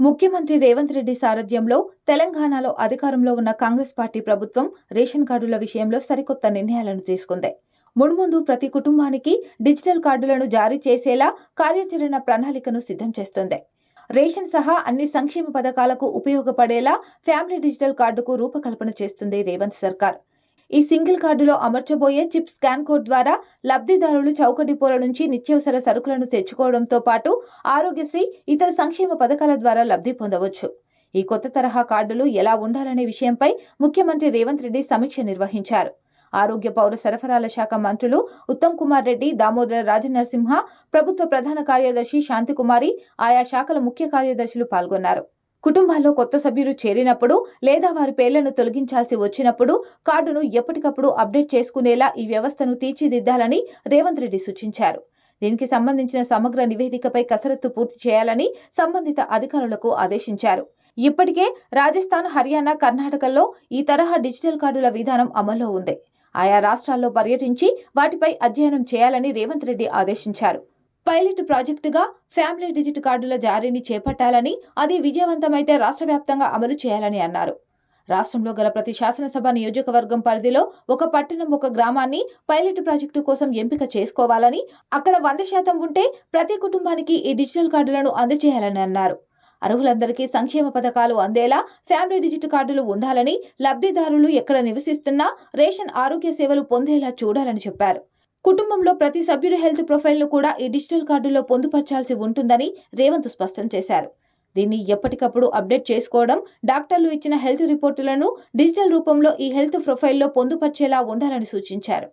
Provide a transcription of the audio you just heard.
ముఖ్యమంత్రి రేవంత్ రెడ్డి సారథ్యంలో తెలంగాణలో అధికారంలో ఉన్న కాంగ్రెస్ పార్టీ ప్రభుత్వం రేషన్ కార్డుల విషయంలో సరికొత్త నిర్ణయాలను తీసుకుంది. మున్ముందు ప్రతి కుటుంబానికి డిజిటల్ కార్డులను జారీ చేసేలా కార్యాచరణ ప్రణాళికను సిద్ధం చేస్తుంది. రేషన్ సహా అన్ని సంక్షేమ పథకాలకు ఉపయోగపడేలా ఫ్యామిలీ డిజిటల్ కార్డుకు రూపకల్పన చేస్తుంది రేవంత్ సర్కార్. ఈ సింగిల్ కార్డులో అమర్చబోయే చిప్ స్కాన్ కోడ్ ద్వారా లబ్ధిదారులు చౌక డిపోల నుంచి నిత్యావసర సరుకులను తెచ్చుకోవడంతో పాటు ఆరోగ్యశ్రీ ఇతర సంక్షేమ పథకాల ద్వారా లబ్ధి పొందవచ్చు. ఈ కొత్త తరహా కార్డులు ఎలా ఉండాలనే విషయంపై ముఖ్యమంత్రి రేవంత్ రెడ్డి సమీక్ష నిర్వహించారు. ఆరోగ్య పౌర సరఫరాల శాఖ మంత్రులు ఉత్తమ్ కుమార్ రెడ్డి దామోదర రాజనరసింహ ప్రభుత్వ ప్రధాన కార్యదర్శి శాంతికుమారి ఆయా శాఖల ముఖ్య కార్యదర్శులు పాల్గొన్నారు. కుటుంబాల్లో కొత్త సభ్యులు చేరినప్పుడు లేదా వారి పేర్లను తొలగించాల్సి వచ్చినప్పుడు కార్డును ఎప్పటికప్పుడు అప్డేట్ చేసుకునేలా ఈ వ్యవస్థను తీర్చిదిద్దాలని రేవంత్ రెడ్డి సూచించారు. దీనికి సంబంధించిన సమగ్ర నివేదికపై కసరత్తు పూర్తి చేయాలని సంబంధిత అధికారులకు ఆదేశించారు. ఇప్పటికే రాజస్థాన్ హర్యానా కర్ణాటకల్లో ఈ తరహా డిజిటల్ కార్డుల విధానం అమల్లో ఉంది. ఆయా రాష్ట్రాల్లో పర్యటించి వాటిపై అధ్యయనం చేయాలని రేవంత్ రెడ్డి ఆదేశించారు. పైలట్ ప్రాజెక్టుగా ఫ్యామిలీ డిజిట్ కార్డుల జారీని చేపట్టాలని అది విజయవంతమైతే రాష్ట్ర వ్యాప్తంగా అమలు చేయాలని అన్నారు. రాష్ట్రంలో గల ప్రతి శాసనసభ నియోజకవర్గం పరిధిలో ఒక పట్టణం ఒక గ్రామాన్ని పైలట్ ప్రాజెక్టు కోసం ఎంపిక చేసుకోవాలని అక్కడ వంద శాతం ఉంటే ప్రతి కుటుంబానికి ఈ డిజిటల్ కార్డులను అందజేయాలని అన్నారు. అర్హులందరికీ సంక్షేమ పథకాలు అందేలా ఫ్యామిలీ డిజిట్ కార్డులు ఉండాలని లబ్ధిదారులు ఎక్కడ నివసిస్తున్నా రేషన్ ఆరోగ్య సేవలు పొందేలా చూడాలని చెప్పారు. కుటుంబంలో ప్రతి సభ్యుడి హెల్త్ ప్రొఫైల్ను కూడా ఈ డిజిటల్ కార్డులో పొందుపర్చాల్సి ఉంటుందని రేవంత్ స్పష్టం చేశారు. దీన్ని ఎప్పటికప్పుడు అప్డేట్ చేసుకోవడం డాక్టర్లు ఇచ్చిన హెల్త్ రిపోర్టులను డిజిటల్ రూపంలో ఈ హెల్త్ ప్రొఫైల్లో పొందుపర్చేలా ఉండాలని సూచించారు.